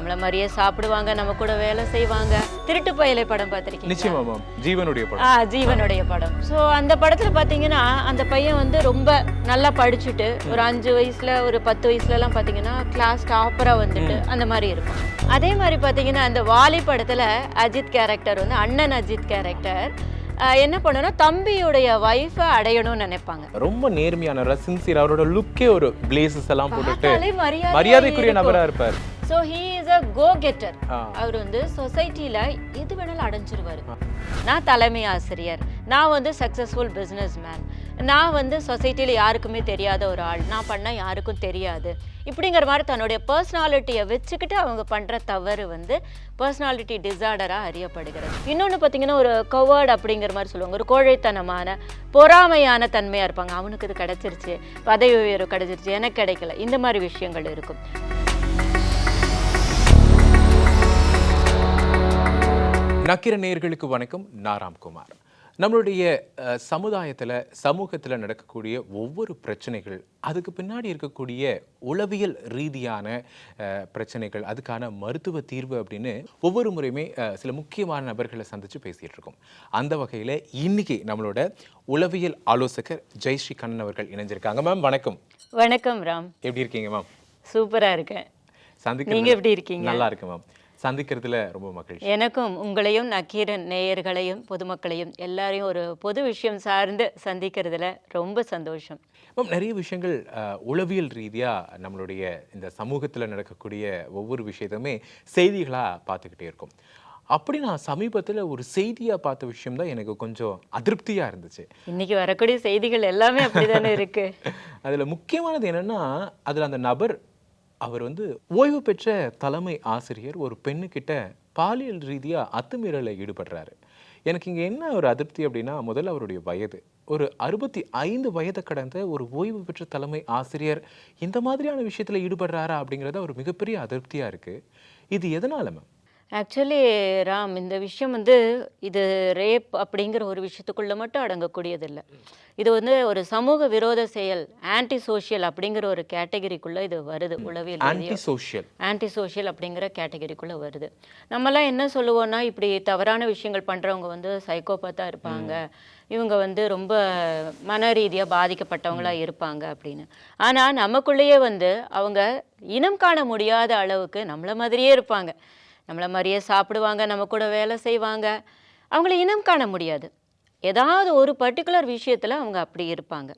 நம்மள மாதிரியே சாப்பிடுவாங்க நம்ம கூட வேலை செய்வாங்க. திருட்டு பயலை படம் பார்த்திருக்கீங்க நிச்சயமா ஜீவனுடைய படம். ஆ ஜீவனுடைய படம். ஸோ அந்த படத்துல பாத்தீங்கன்னா அந்த பையன் வந்து ரொம்ப நல்லா படிச்சுட்டு ஒரு அஞ்சு வயசுல ஒரு பத்து வயசுல எல்லாம் பாத்தீங்கன்னா கிளாஸ் டாப்பரா வந்துட்டு அந்த மாதிரி இருக்கும் அதே மாதிரி பாத்தீங்கன்னா அந்த வாலி படத்துல அஜித் கேரக்டர் வந்து அண்ணன் அஜித் கேரக்டர் என்ன பண்ணுன்னா தம்பியுடைய ஒய்ஃபை அடையணும்னு நினைப்பாங்க. ரொம்ப நேர்மையான சின்சியர் அவரோட லுக்கே ஒரு பிளேசஸ் எல்லாம் போட்டுட்டு மரியாதைக்குரிய. நபரா இருப்பார். So he is a go getter. அவர் வந்து சொசைட்டியில் எது வேணாலும் அடைஞ்சிருவாரு. நான் தலைமை ஆசிரியர். நான் வந்து சக்ஸஸ்ஃபுல் பிஸ்னஸ் மேன் நான் வந்து சொசைட்டியில் யாருக்குமே தெரியாத ஒரு ஆள். நான் பண்ணால் யாருக்கும் தெரியாது. இப்படிங்கிற மாதிரி தன்னுடைய பர்சனாலிட்டியை வச்சுக்கிட்டு அவங்க பண்ணுற தவறு வந்து பர்சனாலிட்டி டிசார்டராக அறியப்படுகிறது. இன்னொன்று பார்த்தீங்கன்னா ஒரு கவர்ட் அப்படிங்கிற மாதிரி சொல்லுவாங்க. ஒரு கோழைத்தனமான பொறாமையான தன்மையாக இருப்பாங்க. அவனுக்கு இது கிடச்சிருச்சு. பதவி உயர்வு கிடச்சிருச்சு. எனக்கு கிடைக்கல. இந்த மாதிரி விஷயங்கள் இருக்கும். நக்கிர நேயர்களுக்கு வணக்கம். நான் ராம்குமார். நம்மளுடைய சமுதாயத்துல சமூகத்துல நடக்கக்கூடிய ஒவ்வொரு பிரச்சனைகள் அதுக்கு பின்னாடி இருக்கக்கூடிய உளவியல் ரீதியான பிரச்சனைகள் அதுக்கான மருத்துவ தீர்வு அப்படின்னு ஒவ்வொரு முறையுமே சில முக்கியமான நபர்களை சந்திச்சு பேசிட்டு இருக்கோம். அந்த வகையில இன்னைக்கு நம்மளோட உளவியல் ஆலோசகர் ஜெயஸ்ரீ கண்ணன் அவர்கள் இணைஞ்சிருக்காங்க. மேம் வணக்கம். வணக்கம் ராம். எப்படி இருக்கீங்க மேம்? சூப்பரா இருக்கேன். சந்திக்கிறதுல- நீங்க எப்படி இருக்கீங்க? நல்லா இருக்கேன் மேம். சந்திக்கிறதுல ரொம்ப மகிழ்ச்சி. எனக்கும் உங்களையும் நக்கீரன் நேயர்களையும் பொதுமக்களையும் எல்லாரையும் ஒரு பொது விஷயம் சார்ந்து சந்திக்கிறதுல ரொம்ப சந்தோஷம். மேம் நிறைய விஷயங்கள் உளவியல் ரீதியா நம்மளுடைய இந்த சமூகத்துல நடக்கக்கூடிய ஒவ்வொரு விஷயத்தையுமே செய்திகளா பார்த்துக்கிட்டே இருக்கோம். அப்படி நான் சமீபத்துல ஒரு செய்தியா பார்த்த விஷயம் தான் எனக்கு கொஞ்சம் அதிருப்தியா இருந்துச்சு. இன்னைக்கு வரக்கூடிய செய்திகள் எல்லாமே அப்படிதானே இருக்கு. அதுல முக்கியமானது என்னன்னா அதுல அந்த நபர் அவர் வந்து ஓய்வு பெற்ற தலைமை ஆசிரியர் ஒரு பெண்ணுக்கிட்ட பாலியல் ரீதியாக அத்துமீறலை ஈடுபடுறாரு. எனக்கு இங்கே என்ன ஒரு அதிருப்தி அப்படின்னா முதல்ல அவருடைய வயது. ஒரு அறுபத்தி ஐந்து வயதை கடந்த ஒரு ஓய்வு பெற்ற தலைமை ஆசிரியர் இந்த மாதிரியான விஷயத்தில் ஈடுபடுறாரா அப்படிங்கிறது ஒரு மிகப்பெரிய அதிருப்தியாக இருக்குது இது எதனால மேம் ஆக்சுவலி ராம் இந்த விஷயம் வந்து இது ரேப் அப்படிங்கிற ஒரு விஷயத்துக்குள்ள மட்டும் அடங்கக்கூடியதில்லை. இது வந்து ஒரு சமூக விரோத செயல் ஆன்டி சோஷியல் அப்படிங்கிற ஒரு கேட்டகரிக்குள்ள இது வருது உளவியல் ஆன்டி. சோஷியல் ஆன்டி சோஷியல் அப்படிங்கிற கேட்டகரிக்குள்ளே வருது. நம்மலாம் என்ன சொல்லுவோம்னா இப்படி தவறான விஷயங்கள் பண்ணுறவங்க வந்து சைக்கோபாத்தாக இருப்பாங்க. இவங்க வந்து ரொம்ப மன ரீதியாக பாதிக்கப்பட்டவங்களா இருப்பாங்க அப்படின்னு. ஆனால் நமக்குள்ளேயே வந்து அவங்க இனம் காண முடியாத அளவுக்கு நம்மள மாதிரியே இருப்பாங்க. நம்மள மாதிரியே சாப்பிடுவாங்க நம்ம கூட வேலை செய்வாங்க. அவங்கள இனம் காண முடியாது. ஏதாவது ஒரு பர்டிகுலர் விஷயத்தில் அவங்க அப்படி இருப்பாங்க.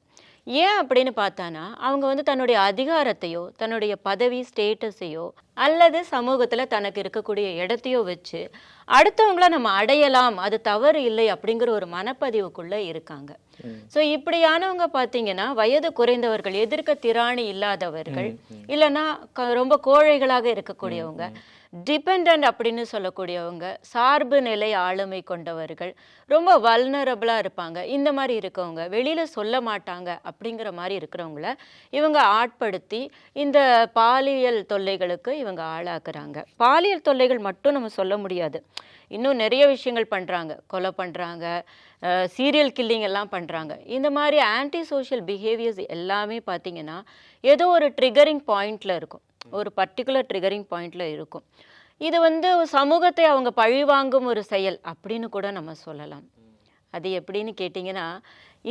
ஏன் அப்படின்னு பார்த்தானா அவங்க வந்து தன்னுடைய அதிகாரத்தையோ தன்னுடைய பதவி ஸ்டேட்டஸையோ அல்லது சமூகத்தில் தனக்கு இருக்கக்கூடிய இடத்தையோ வச்சு அடுத்தவங்கள நம்ம அடையலாம் அது தவறு இல்லை அப்படிங்கிற ஒரு மனப்பதிவுக்குள்ளே இருக்காங்க. ஸோ இப்படியானவங்க பார்த்தீங்கன்னா வயது குறைந்தவர்கள் எதிர்க்க திராணி இல்லாதவர்கள் இல்லைன்னா ரொம்ப கோழைகளாக இருக்கக்கூடியவங்க. டிபெண்ட் அப்படின்னு சொல்லக்கூடியவங்க சார்பு நிலை ஆளுமை கொண்டவர்கள் ரொம்ப வல்னரபிளாக இருப்பாங்க. இந்த மாதிரி இருக்கவங்க வெளியில் சொல்ல மாட்டாங்க அப்படிங்கிற மாதிரி இருக்கிறவங்கள இவங்க ஆட்படுத்தி இந்த பாலியல் தொல்லைகளுக்கு இவங்க ஆளாக்குறாங்க. பாலியல் தொல்லைகள் மட்டும் நம்ம சொல்ல முடியாது. இன்னும் நிறைய விஷயங்கள் பண்ணுறாங்க கொலை பண்ணுறாங்க சீரியல் கில்லிங் எல்லாம் பண்ணுறாங்க இந்த மாதிரி ஆன்டி சோஷியல் பிஹேவியர்ஸ் எல்லாமே பார்த்தீங்கன்னா ஏதோ ஒரு ட்ரிகரிங் பாயிண்டில் இருக்கும். ஒரு பர்டிகுலர் ட்ரிகரிங் பாயிண்டில் இருக்கும். இது வந்து சமூகத்தை அவங்க பழிவாங்கும் ஒரு செயல் அப்படின்னு கூட நம்ம சொல்லலாம். அது எப்படின்னு கேட்டிங்கன்னா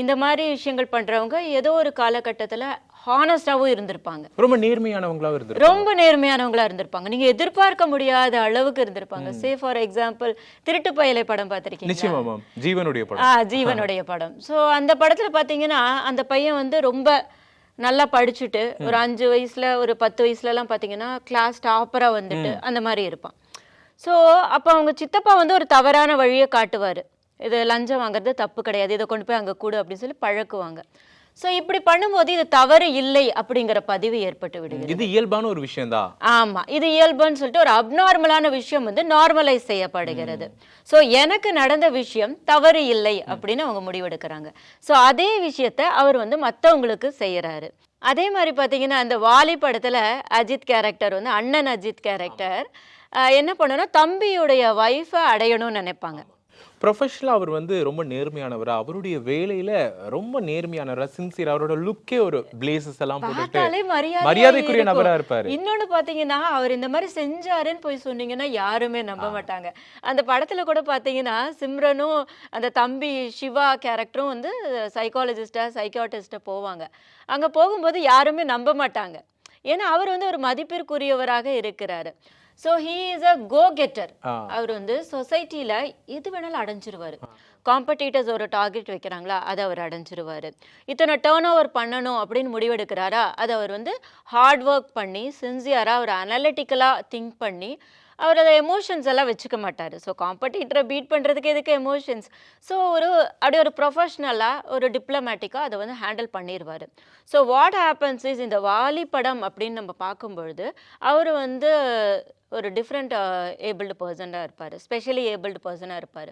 இந்த மாதிரி விஷயங்கள் பண்ணுறவங்க ஏதோ ஒரு காலகட்டத்தில் ஹானஸ்டாகவும் இருந்திருப்பாங்க. ரொம்ப நேர்மையானவங்களா இருந்து ரொம்ப நேர்மையானவங்களா இருந்திருப்பாங்க. நீங்க எதிர்பார்க்க முடியாத அளவுக்கு இருந்திருப்பாங்க. சே ஃபார் எக்ஸாம்பிள் திருட்டு பயலை படம் மேம் ஜீவனுடைய படம். ஆ ஜீவனுடைய படம். ஸோ அந்த படத்துல பாத்தீங்கன்னா அந்த பையன் வந்து ரொம்ப நல்லா படிச்சுட்டு ஒரு அஞ்சு வயசுல ஒரு பத்து வயசுல எல்லாம் பாத்தீங்கன்னா கிளாஸ் டாப்பரா வந்துட்டு அந்த மாதிரி இருப்பான். ஸோ அப்போ அவங்க சித்தப்பா வந்து ஒரு தவறான வழியை காட்டுவார். இது லஞ்சம் வாங்குறது தப்பு கிடையாது. இதை கொண்டு போய் அங்கே கூடு அப்படின்னு சொல்லி பழக்குவாங்க. ஸோ இப்படி பண்ணும்போது இது தவறு இல்லை அப்படிங்கிற பதிவு ஏற்பட்டு விடுகிறது. இது இயல்பான ஒரு விஷயம்தான் ஆமா இது இயல்புன்னு சொல்லிட்டு ஒரு அப்நார்மலான விஷயம் வந்து நார்மலைஸ் செய்யப்படுகிறது. ஸோ எனக்கு நடந்த விஷயம் தவறு இல்லை அப்படின்னு அவங்க முடிவெடுக்கிறாங்க. ஸோ அதே விஷயத்த அவர் வந்து மற்றவங்களுக்கு செய்யறாரு. அதே மாதிரி பார்த்தீங்கன்னா அந்த வாலி படத்துல அஜித் கேரக்டர் வந்து அண்ணன் அஜித் கேரக்டர் என்ன பண்ணணும்னா தம்பியுடைய ஒய்ஃபை அடையணும்னு நினைப்பாங்க. ப்ரொஃபஷனலாக அவர் வந்து ரொம்ப நேர்மையானவர். அவருடைய வேலையில ரொம்ப நேர்மையானவர். சின்சியர் அவரோட லுக்கே ஒரு பிளேசஸ் எல்லாம் போட்டுட்டு மரியாதைக்குரிய இருக்கும். நபரா இருப்பாரு. இன்னொன்னு பாத்தீங்கன்னா அவர் இந்த மாதிரி செஞ்சாருன்னு போய் சொன்னீங்கன்னா யாருமே நம்ப மாட்டாங்க. அந்த படத்துல கூட பாத்தீங்கன்னா சிம்ரனும் அந்த தம்பி சிவா கேரக்டரும் வந்து சைக்காலஜிஸ்டா சைக்காட்டிஸ்டா போவாங்க. அங்க போகும்போது யாருமே நம்ப மாட்டாங்க. ஏன்னா அவர் வந்து ஒரு மதிப்பிற்குரியவராக இருக்கிறாரு. So he is a go getter. அவர் வந்து சொசைட்டில எது வேணாலும் அடைஞ்சிருவாரு. காம்படிட்டர்ஸ் ஒரு டார்கெட் வைக்கிறாங்களா அதை அவர் அடைஞ்சிருவாரு. இத்தனை டேர்ன் ஓவர் பண்ணணும் அப்படின்னு முடிவெடுக்கிறாரா அதை அவர் வந்து ஹார்ட் ஒர்க் பண்ணி சின்சியராக ஒரு அனலிட்டிக்கலாக திங்க் பண்ணி அவர் அதை எமோஷன்ஸ் எல்லாம் வச்சுக்க மாட்டார். ஸோ காம்படிட்டரை பீட் பண்ணுறதுக்கு எதுக்கு எமோஷன்ஸ் ஸோ ஒரு அப்படி ஒரு ப்ரொஃபஷ்னலாக ஒரு டிப்ளமேட்டிக்காக அதை வந்து ஹேண்டில் பண்ணிடுவார் ஸோ வாட் ஹேப்பன்ஸ் இஸ் இந்த வாலி படம் அப்படின்னு நம்ம பார்க்கும்பொழுது அவர் வந்து ஒரு டிஃப்ரெண்ட் ஏபிள்டு பர்சனாக இருப்பார். ஸ்பெஷலி ஏபிள்டு பர்சனாக இருப்பார்.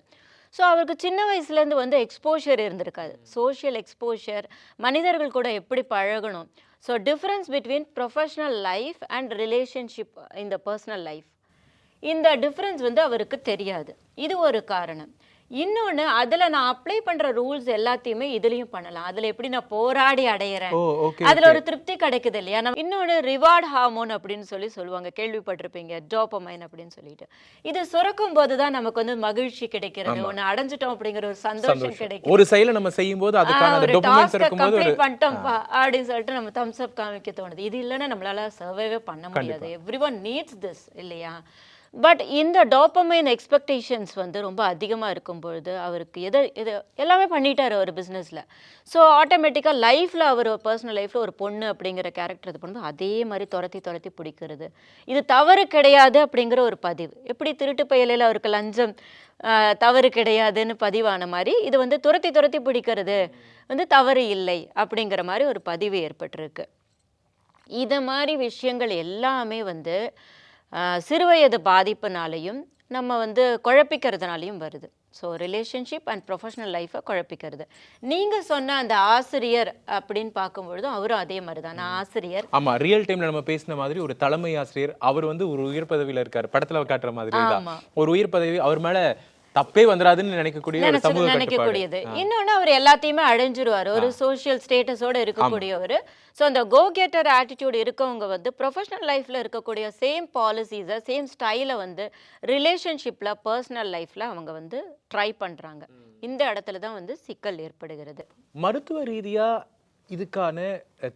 ஸோ அவருக்கு சின்ன வயசுலேருந்து வந்து எக்ஸ்போஷர் இருந்திருக்காது. சோஷியல் எக்ஸ்போஷர் மனிதர்கள் கூட எப்படி பழகணும்? So difference between professional life and relationship இந்த பர்சனல் லைஃப் இந்த டிஃப்ரென்ஸ் வந்து அவருக்கு தெரியாது. இது ஒரு காரணம். இன்னொன்று அதில் நான் அப்ளை பண்ணுற ரூல்ஸ் எல்லாத்தையுமே இதுலேயும் பண்ணலாம். அதில் எப்படி நான் போராடி அடையிறேன்? அதுல ஒரு திருப்தி கிடைக்குது இல்லையா? நம்ம இன்னொன்று ரிவார்ட் ஹார்மோன் அப்படின்னு சொல்லி சொல்லுவாங்க. கேள்விப்பட்டிருப்பீங்க டோப்பமைன் அப்படின்னு சொல்லிட்டு. இது சுரக்கும் போது தான் நமக்கு வந்து மகிழ்ச்சி கிடைக்கிறது. ஒன்று அடைஞ்சிட்டோம் அப்படிங்கிற ஒரு சந்தோஷம் கிடைக்கும் ஒரு செயலை நம்ம செய்யும் போது கம்ப்ளீட் பண்ணிட்டோம்ப்பா அப்படின்னு சொல்லிட்டு நம்ம தம்ஸ் அப் காமிக்க தோணுது. இது இல்லைன்னா நம்மளால சர்வைவே பண்ண முடியாது. எவ்ரி ஒன் நீட்ஸ் திஸ் இல்லையா? பட் இந்த டோப்பமைன் எக்ஸ்பெக்டேஷன்ஸ் வந்து ரொம்ப அதிகமாக இருக்கும் பொழுது அவருக்கு எதை எது எல்லாமே பண்ணிட்டார் அவர் பிஸ்னஸில் ஸோ ஆட்டோமேட்டிக்காக லைஃப்பில் அவர் பர்சனல் லைஃப்பில் ஒரு பொண்ணு அப்படிங்கிற கேரக்டர் இது பண்ணும்போது அதே மாதிரி துரத்தி துரத்தி பிடிக்கிறது. இது தவறு கிடையாது அப்படிங்கிற ஒரு பதிவு. எப்படி திருட்டு பயலில் அவருக்கு லஞ்சம் தவறு கிடையாதுன்னு பதிவான மாதிரி இது வந்து துரத்தி துரத்தி பிடிக்கிறது வந்து தவறு இல்லை அப்படிங்கிற மாதிரி ஒரு பதிவு ஏற்பட்டிருக்கு. இதை மாதிரி விஷயங்கள் எல்லாமே வந்து சிறுவயது பாதிப்புனாலையும் நம்ம வந்து குழப்பிக்கிறதுனாலையும் வருது. ஸோ ரிலேஷன்ஷிப் அண்ட் ப்ரொஃபஷனல் லைஃப்பை குழப்பிக்கிறது. நீங்கள் சொன்ன அந்த ஆசிரியர் அப்படின்னு பார்க்கும்பொழுதும் அவரும் அதே மாதிரி தான் நான் ஆசிரியர். ஆமா ரியல் டைம்ல நம்ம பேசின மாதிரி ஒரு தலைமை ஆசிரியர் அவர் வந்து ஒரு உயர் பதவியில இருக்காரு. படத்துல காட்டுற மாதிரி தான். ஒரு உயர் பதவி அவர் மேல தப்பே வந்துராதுன்னு நினைக்கக்கூடிய ஒரு சமூக நினைக்கக்கூடியது. இன்னொன்னு அவர் எல்லாத்தையுமே அடைஞ்சிருவாரு. ஒரு சோஷியல் ஸ்டேட்டஸோட இருக்கக்கூடியவர். ஸோ அந்த கோ கெட்டர் ஆட்டிடியூட் இருக்கவங்க வந்து ப்ரொஃபஷனல் லைஃப்ல இருக்கக்கூடிய சேம் பாலிசிஸை சேம் ஸ்டைலை வந்து ரிலேஷன்ஷிப்ல பர்சனல் லைஃப்ல அவங்க வந்து ட்ரை பண்றாங்க. இந்த இடத்துல தான் வந்து சிக்கல் ஏற்படுகிறது. மருத்துவ ரீதியா இதுக்கான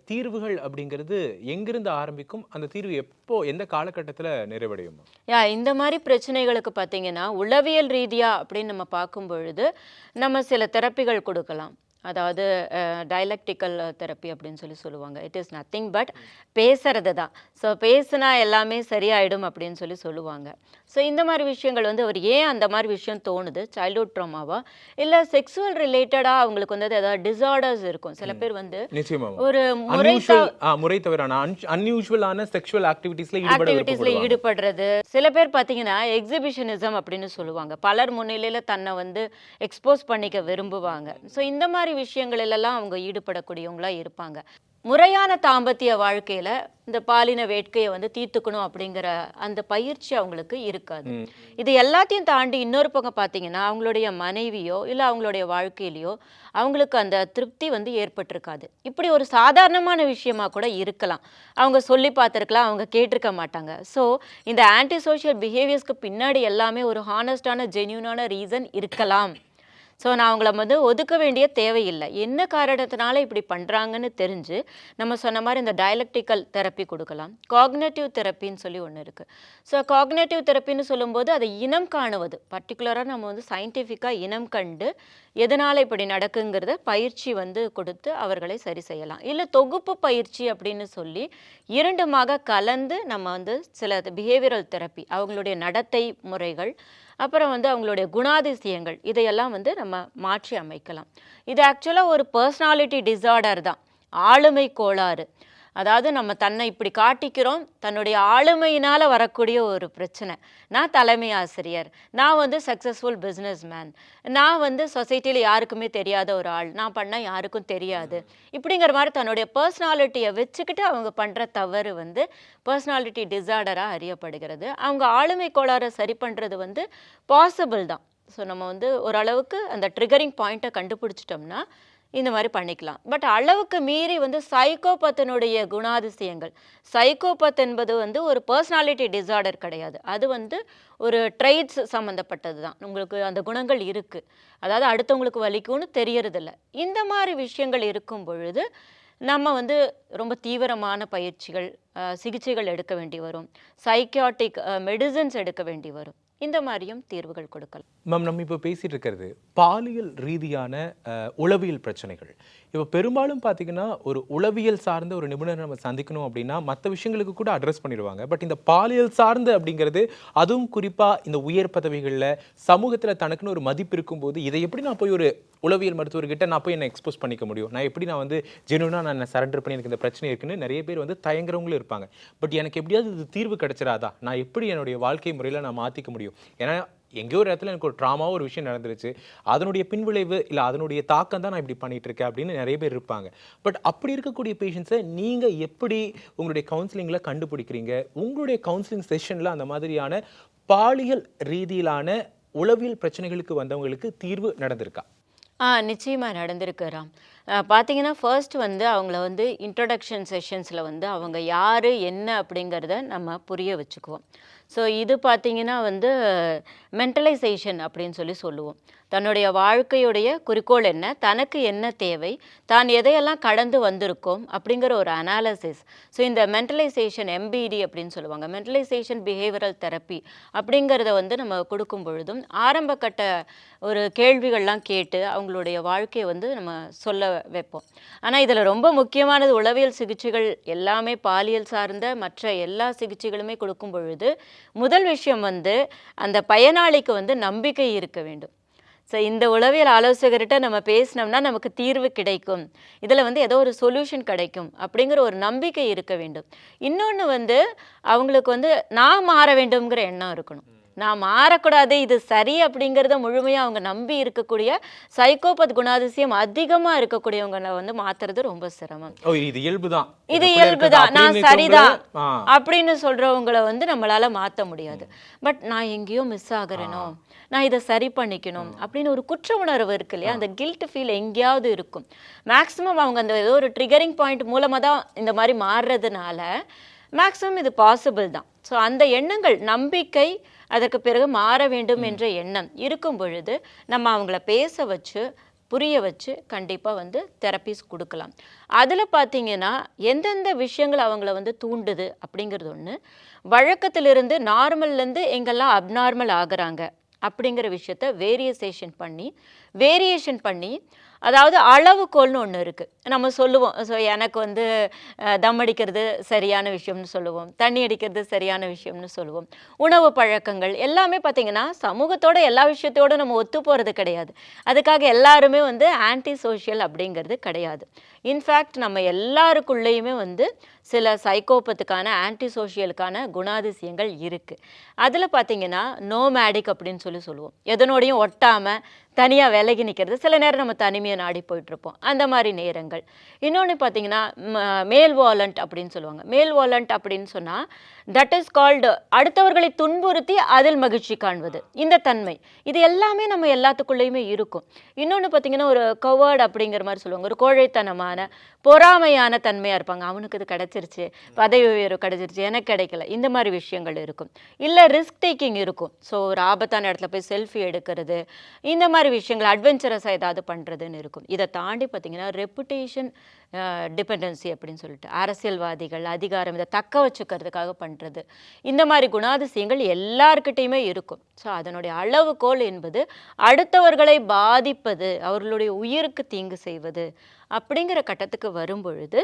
தீர்வுகள் அப்படிங்கிறது எங்கிருந்து ஆரம்பிக்கும்? அந்த தீர்வு எப்போ எந்த காலகட்டத்துல நிறைவடையும்? யா இந்த மாதிரி பிரச்சனைகளுக்கு பார்த்தீங்கன்னா உளவியல் ரீதியாக அப்படின்னு நம்ம பார்க்கும் பொழுது நம்ம சில தெரப்பிகள் கொடுக்கலாம். அதாவது டயலக்டிக்கல் தெரப்பி அப்படின்னு சொல்லி சொல்லுவாங்க. இட் இஸ் நத்திங் பட் பேசுறது தான். ஸோ பேசுனா எல்லாமே சரியாயிடும் அப்படின்னு சொல்லி சொல்லுவாங்க. ஸோ இந்த மாதிரி விஷயங்கள் வந்து அவர் ஏன் அந்த மாதிரி விஷயம் தோணுது? சைல்ட்ஹுட் ட்ராமாவா இல்லை செக்ஸுவல் ரிலேட்டடாக அவங்களுக்கு வந்து ஏதாவது டிசார்டர்ஸ் இருக்கும்? சில பேர் வந்து ஒரு முறை முறை தவிரான அன்யூஷுவலான செக்ஷுவல் ஆக்டிவிட்டீஸ்ல ஆக்டிவிட்டீஸ்ல ஈடுபட ஈடுபடுறது. சில பேர் பாத்தீங்கன்னா எக்ஸிபிஷனிசம் அப்படின்னு சொல்லுவாங்க. பலர் முன்னிலையில தன்னை வந்து எக்ஸ்போஸ் பண்ணிக்க விரும்புவாங்க. ஸோ இந்த மாதிரி விஷயங்களிலெல்லாம் அவங்க ஈடுபடக்கூடியவங்களா இருப்பாங்க. முறையான தாம்பத்திய வாழ்க்கையில இந்த பாலின வேட்கையை வந்து தீர்த்துக்கணும் அப்படிங்கிற அந்த பயிற்சி அவங்களுக்கு இருக்காது. இது எல்லாத்தையும் தாண்டி இன்னொரு பக்கம் பார்த்தீங்கன்னா அவங்களுடைய மனைவியோ இல்லை அவங்களுடைய வாழ்க்கையிலையோ அவங்களுக்கு அந்த திருப்தி வந்து ஏற்பட்டிருக்காது. இப்படி ஒரு சாதாரணமான விஷயமா கூட இருக்கலாம். அவங்க சொல்லி பார்த்துருக்கலாம் அவங்க கேட்டிருக்க மாட்டாங்க. ஸோ இந்த ஆன்டி சோஷியல் பிஹேவியர்ஸ்க்கு பின்னாடி எல்லாமே ஒரு ஹானஸ்டான ஜென்யூனான ரீசன் இருக்கலாம். ஸோ நான் அவங்கள வந்து ஒதுக்க வேண்டிய தேவையில்லை. என்ன காரணத்தினால இப்படி பண்ணுறாங்கன்னு தெரிஞ்சு நம்ம சொன்ன மாதிரி இந்த டயலக்டிக்கல் தெரப்பி கொடுக்கலாம். காக்னேட்டிவ் தெரப்பின்னு சொல்லி ஒன்று இருக்குது ஸோ காக்னேட்டிவ் தெரப்பின்னு சொல்லும்போது அதை இனம் காணுவது. பர்டிகுலராக நம்ம வந்து சயின்டிஃபிக்காக இனம் கண்டு எதனால் இப்படி நடக்குங்கிறத பயிற்சி வந்து கொடுத்து அவர்களை சரி செய்யலாம். இல்லை தொகுப்பு பயிற்சி அப்படின்னு சொல்லி இரண்டுமாக கலந்து நம்ம வந்து சில பிஹேவியரல் தெரப்பி அவங்களுடைய நடத்தை முறைகள் அப்புறம் வந்து அவங்களுடைய குணாதிசயங்கள் இதையெல்லாம் வந்து நம்ம மாற்றி அமைக்கலாம். இது ஆக்சுவலாக ஒரு பர்சனாலிட்டி டிசார்டர் தான். ஆளுமை கோளாறு. அதாவது நம்ம தன்னை இப்படி காட்டிக்கிறோம் தன்னுடைய ஆளுமையினால் வரக்கூடிய ஒரு பிரச்சனை. நான் தலைமை ஆசிரியர். நான் வந்து சக்ஸஸ்ஃபுல் பிஸ்னஸ் மேன் நான் வந்து சொசைட்டியில் யாருக்குமே தெரியாத ஒரு ஆள். நான் பண்ணால் யாருக்கும் தெரியாது. இப்படிங்கிற மாதிரி தன்னுடைய பர்சனாலிட்டியை வச்சுக்கிட்டு அவங்க பண்ணுற தவறு வந்து பர்சனாலிட்டி டிசார்டராக அறியப்படுகிறது. அவங்க ஆளுமை கோளாறை சரி பண்ணுறது வந்து பாசிபிள் தான். ஸோ நம்ம வந்து ஓரளவுக்கு அந்த ட்ரிகரிங் பாயிண்ட்டை கண்டுபிடிச்சிட்டோம்னா இந்த மாதிரி பண்ணிக்கலாம். பட் அளவுக்கு மீறி வந்து சைக்கோபத்தினுடைய குணாதிசயங்கள். சைக்கோபத் என்பது வந்து ஒரு பர்சனாலிட்டி டிசார்டர் கிடையாது. அது வந்து ஒரு ட்ரைட்ஸ் சம்மந்தப்பட்டது தான் உங்களுக்கு அந்த குணங்கள் இருக்குது அதாவது அடுத்தவங்களுக்கு வலிக்கும்னு தெரியறதில்ல. இந்த மாதிரி விஷயங்கள் இருக்கும் பொழுது நம்ம வந்து ரொம்ப தீவிரமான பயிற்சிகள் சிகிச்சைகள் எடுக்க வேண்டி வரும். சைக்கியாட்டிக் மெடிசின்ஸ் எடுக்க வேண்டி வரும். இந்த மாதிரியும் தீர்வுகள் கொடுக்கலாம். மேம் நம்ம இப்போ பேசிட்டு இருக்கிறது பாலியல் ரீதியான உளவியல் பிரச்சனைகள். இப்போ பெரும்பாலும் பார்த்தீங்கன்னா ஒரு உளவியல் சார்ந்த ஒரு நிபுணரை நம்ம சந்திக்கணும் அப்படின்னா மற்ற விஷயங்களுக்கு கூட அட்ரஸ் பண்ணிடுவாங்க. பட் இந்த பாலியல் சார்ந்த அப்படிங்கிறது அதுவும் குறிப்பாக இந்த உயர் பதவிகளில் சமூகத்தில் தனக்குன்னு ஒரு மதிப்பு இருக்கும்போது இதை எப்படி நான் போய் ஒரு உளவியல் மருத்துவர்கிட்ட நான் போய் என்னை எக்ஸ்போஸ் பண்ணிக்க முடியும்? நான் எப்படி நான் வந்து ஜெனுவனாக நான் சரண்டர் பண்ணி எனக்கு இந்த பிரச்சனை இருக்குன்னு நிறைய பேர் வந்து தயங்குறவங்களும் இருப்பாங்க. பட் எனக்கு எப்படியாவது இது தீர்வு கிடைச்சிடாதா நான் எப்படி என்னுடைய வாழ்க்கை முறையில் நான் மாற்றிக்க முடியும்? ஏன்னா எங்கேயோ ஒரு இடத்துல எனக்கு ஒரு ட்ராமாவோ ஒரு விஷயம் நடந்துருச்சு. அதனுடைய பின்விளைவு இல்லை அதனுடைய தாக்கம் தான் நான் இப்படி பண்ணிட்டு இருக்கேன் அப்படின்னு நிறைய பேர் இருப்பாங்க. பட் அப்படி இருக்கக்கூடிய பேஷண்ட்ஸை நீங்கள் எப்படி உங்களுடைய கவுன்சிலிங்கில் கண்டுபிடிக்கிறீங்க? உங்களுடைய கவுன்சிலிங் செஷனில் அந்த மாதிரியான பாலியல் ரீதியிலான உளவியல் பிரச்சனைகளுக்கு வந்தவங்களுக்கு தீர்வு நடந்திருக்கா? ஆ நிச்சயமாக நடந்திருக்கு ராம். பார்த்தீங்கன்னா ஃபர்ஸ்ட் வந்து அவங்கள வந்து இன்ட்ரடக்ஷன் செஷன்ஸில் வந்து அவங்க யார் என்ன அப்படிங்கிறத நம்ம புரிய வச்சுக்குவோம். ஸோ இது பார்த்தீங்கன்னா வந்து மென்டலைசேஷன் அப்படின்னு சொல்லி சொல்லுவோம். தன்னுடைய வாழ்க்கையுடைய குறிக்கோள் என்ன? தனக்கு என்ன தேவை? தான் எதையெல்லாம் கடந்து வந்திருக்கோம்? அப்படிங்கிற ஒரு அனாலிசிஸ் ஸோ இந்த மென்டலைசேஷன் எம்பிடி அப்படின்னு சொல்லுவாங்க. மென்டலைசேஷன் பிஹேவியரல் தெரப்பி அப்படிங்கிறத வந்து நம்ம கொடுக்கும் பொழுதும் ஆரம்ப கட்ட ஒரு கேள்விகள்லாம் கேட்டு அவங்களுடைய வாழ்க்கையை வந்து நம்ம சொல்ல வைப்போம். ஆனால் இதில் ரொம்ப முக்கியமானது உளவியல் சிகிச்சைகள் எல்லாமே பாலியல் சார்ந்த மற்ற எல்லா சிகிச்சைகளுமே கொடுக்கும் பொழுது முதல் விஷயம் வந்து அந்த பயனாளிக்கு வந்து நம்பிக்கை இருக்க வேண்டும். ஸோ இந்த உளவியல் ஆலோசகர்கிட்ட நம்ம பேசினோம்னா நமக்கு தீர்வு கிடைக்கும். இதில் வந்து ஏதோ ஒரு சொல்யூஷன் கிடைக்கும் அப்படிங்கிற ஒரு நம்பிக்கை இருக்க வேண்டும். இன்னொன்று வந்து அவங்களுக்கு வந்து நான் மாற வேண்டும்ங்கிற எண்ணம் இருக்கணும். நான் மாறக்கூடாது இது சரி அப்படிங்கிறத முழுமையாக அவங்க நம்பி இருக்கக்கூடிய சைக்கோபத் குணாதிசயம் அதிகமாக இருக்கக்கூடியவங்களை வந்து மாத்துறது ரொம்ப சிரமம். இது இயல்பு தான் இது இயல்பு தான் நான் சரிதான் அப்படின்னு சொல்றவங்கள வந்து நம்மளால மாத்த முடியாது. பட் நான் எங்கேயோ மிஸ் ஆகுறேனோ நான் இதை சரி பண்ணிக்கணும் அப்படின்னு ஒரு குற்ற உணர்வு இருக்கு இல்லையா? அந்த கில்ட் ஃபீல் எங்கேயாவது இருக்கும். மேக்ஸிமம் அவங்க அந்த ஏதோ ஒரு ட்ரிகரிங் பாயிண்ட் மூலமா தான் இந்த மாதிரி மாறுறதுனால மேக்ஸிமம் இது பாசிபிள் தான். ஸோ அந்த எண்ணங்கள் நம்பிக்கை அதற்கு பிறகு மாற வேண்டும் என்ற எண்ணம் இருக்கும் பொழுது நம்ம அவங்கள பேச வச்சு புரிய வச்சு கண்டிப்பாக வந்து தெரப்பிஸ் கொடுக்கலாம். அதில் பார்த்தீங்கன்னா எந்தெந்த விஷயங்கள் அவங்கள வந்து தூண்டுது அப்படிங்கிறது ஒன்று வழக்கத்திலிருந்து நார்மல்லேருந்து எங்கெல்லாம் அப்நார்மல் ஆகுறாங்க அப்படிங்கிற விஷயத்த வேரியசேஷன் பண்ணி வேரியேஷன் பண்ணி அதாவது அளவுகோல்னு ஒன்று இருக்குது நம்ம சொல்லுவோம். ஸோ எனக்கு வந்து தம் அடிக்கிறது சரியான விஷயம்னு சொல்லுவோம். தண்ணி அடிக்கிறது சரியான விஷயம்னு சொல்லுவோம். உணவு பழக்கங்கள் எல்லாமே பார்த்தீங்கன்னா சமூகத்தோட எல்லா விஷயத்தோட நம்ம ஒத்து போகிறது கிடையாது. அதுக்காக எல்லாருமே வந்து ஆன்டி சோஷியல் அப்படிங்கிறது கிடையாது. இன்ஃபேக்ட் நம்ம எல்லாருக்குள்ளேயுமே வந்து சில சைக்கோபத்துக்கான ஆன்டி சோஷியலுக்கான குணாதிசயங்கள் இருக்குது அதில் பார்த்திங்கன்னா நோமேடிக் அப்படின்னு சொல்லி சொல்லுவோம். எதனோடையும் ஒட்டாமல் தனியாக விலகி நிற்கிறது சில நேரம் நம்ம தனிமையை நாடி போயிட்டுருப்போம். அந்த மாதிரி நேரங்கள். இன்னொன்று பார்த்தீங்கன்னா மேல் வாலண்ட் அப்படின்னு சொல்லுவாங்க. மேல் வாலண்ட் அப்படின்னு சொன்னால் தட் இஸ் கால்டு அடுத்தவர்களை துன்புறுத்தி அதில் மகிழ்ச்சி காண்பது. இந்த தன்மை. இது எல்லாமே நம்ம எல்லாத்துக்குள்ளேயுமே இருக்கும். இன்னொன்று பார்த்தீங்கன்னா ஒரு கவர்டு அப்படிங்கிற மாதிரி சொல்லுவாங்க. ஒரு கோழைத்தனமான பொறாமையான தன்மையாக இருப்பாங்க. அவனுக்கு இது கிடைச்சிருச்சு. பதவி உயர்வு கிடச்சிருச்சு. எனக்கு கிடைக்கல. இந்த மாதிரி விஷயங்கள் இருக்கும். இல்லை ரிஸ்க் டேக்கிங் இருக்கும். ஸோ ஒரு ஆபத்தான இடத்துல போய் செல்ஃபி எடுக்கிறது. இந்த மாதிரி விஷயங்கள் அட்வென்ச்சரஸாக ஏதாவது பண்ணுறதுன்னு இருக்கும். இதை தாண்டி பார்த்தீங்கன்னா ரெப்புடேஷன் டிபெண்டன்சி அப்படின்னு சொல்லிட்டு அரசியல்வாதிகள் அதிகாரம் இதை தக்க வச்சுக்கிறதுக்காக பண்ணுறது இந்த மாதிரி குணாதிசயங்கள் எல்லார்கிட்டயுமே இருக்கும். ஸோ அதனுடைய அளவுகோல் என்பது அடுத்தவர்களை பாதிப்பது அவர்களுடைய உயிருக்கு தீங்கு செய்வது அப்படிங்கிற கட்டத்துக்கு வரும் பொழுது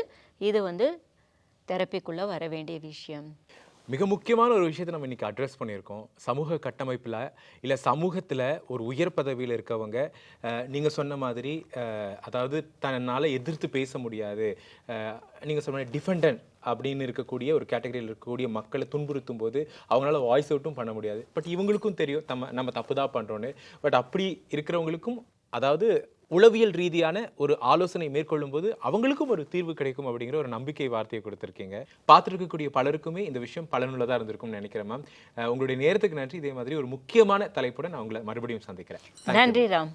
இது வந்து தெரப்பிக்குள்ளே வர வேண்டிய விஷயம். மிக முக்கியமான ஒரு விஷயத்தை நம்ம இன்றைக்கி அட்ரஸ் பண்ணியிருக்கோம். சமூக கட்டமைப்பில் இல்லை சமூகத்தில் ஒரு உயர் பதவியில் இருக்கவங்க நீங்கள் சொன்ன மாதிரி அதாவது தன்னால் எதிர்த்து பேச முடியாது. நீங்கள் சொன்ன டிஃபெண்டன்ட் அப்படின்னு இருக்கக்கூடிய ஒரு கேட்டகரியில் இருக்கக்கூடிய மக்களை துன்புறுத்தும் போது அவங்களால வாய்ஸ் அவுட்டும் பண்ண முடியாது. பட் இவங்களுக்கும் தெரியும் நம்ம நம்ம தப்பு தான் பண்ணுறோன்னு பட் அப்படி இருக்கிறவங்களுக்கும் அதாவது உளவியல் ரீதியான ஒரு ஆலோசனை மேற்கொள்ளும் போது அவங்களுக்கும் ஒரு தீர்வு கிடைக்கும் அப்படிங்கிற ஒரு நம்பிக்கை வார்த்தையை கொடுத்துருக்கீங்க. பார்த்துருக்கக்கூடிய பலருக்குமே இந்த விஷயம் பலனுள்ளதாக இருந்திருக்கும்னு நினைக்கிறேன் மேம் உங்களுடைய நேரத்துக்கு நன்றி. இதே மாதிரி ஒரு முக்கியமான தலைப்புடன் நான் உங்களை மறுபடியும் சந்திக்கிறேன். நன்றி ராம்.